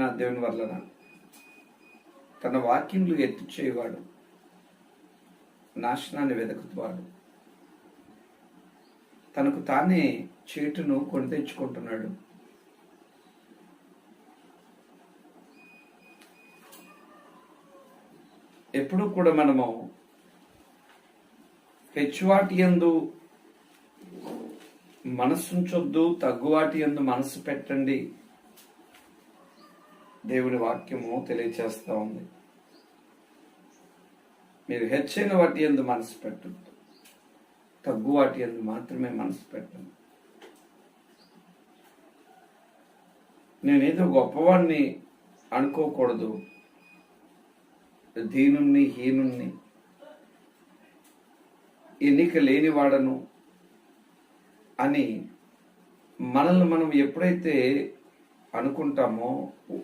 దేవుని వలన తన వాక్యములు ఎత్తు చేయవాడు. నాశనాన్ని వెతుకుతాడు తనకు తానే చేటును కొని తెచ్చుకుంటున్నాడు. ఎప్పుడు కూడా మనము హెచ్చువాటి ఎందు మనస్సుంచొద్దు తగ్గువాటి ఎందు మనసు పెట్టండి. దేవుని వాక్యము తెలియచేస్తూ ఉంది. మీరు హెచ్చైన వాటి ఎందు మనసు పెట్టద్దు. తగ్గు వాటి ఎందు మాత్రమే మనసు పెట్టండి నేనేదో గొప్పవాడిని అనుకోకూడదు. దీనుణ్ణి హీనుణ్ణి. ఎన్నిక లేనివాడను అని మనల్ని మనం ఎప్పుడైతే అనుకుంటామో